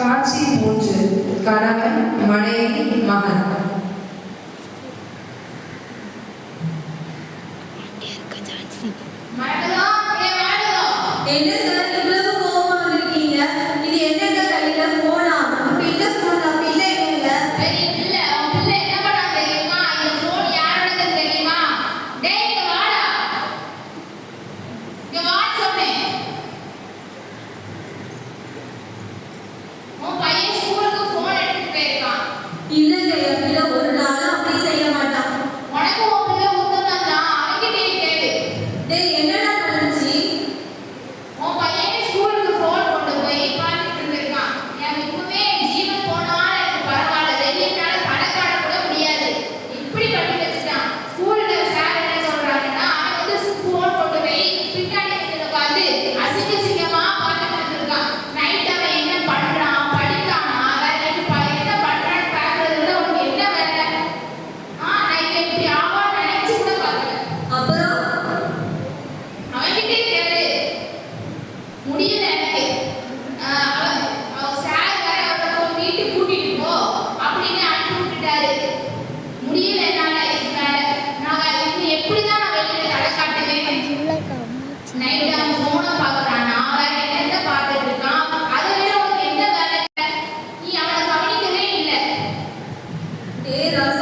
காட்சி மூன்று கணவன் மனைவி மகன். inteiras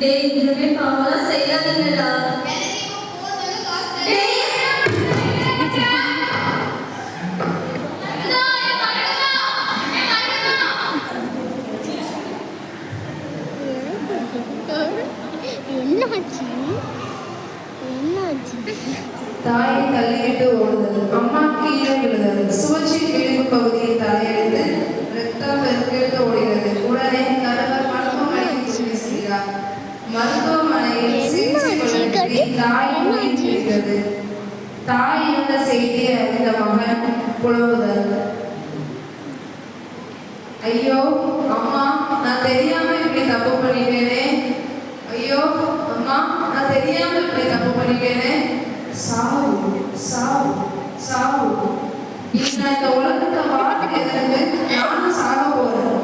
டேய் இனிமே பாவம்லாம் செய்யாதீங்கடா. தாயை தள்ளிவிட்டு ஓடுதல். அம்மாக்கு ஈரம் விழுதல். சுழற்சி கிழிப்பு பகுதியை தலையெடுத்து ரத்தம் பெருக்கெடுத்து ஓடுகிறது. மருத்துவமனையில் சிகிச்சை பலனின்றி தாய் உயிர் தாய் இருந்த செய்தியை அறிந்த மகன் புலவுதல் ஐயோ அம்மா நான் தெரியாம இப்படி தப்பு பண்ணிட்டேனே. ஐயோ அம்மா நான் தெரியாம இப்படி தப்பு பண்ணிட்டேனே. சாவு சாவு சாவு. இந்த உலகத்தை வாழ்க்கை நானும் சாக போறேன்.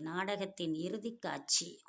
நாடகத்தின் இறுதிக் காட்சி.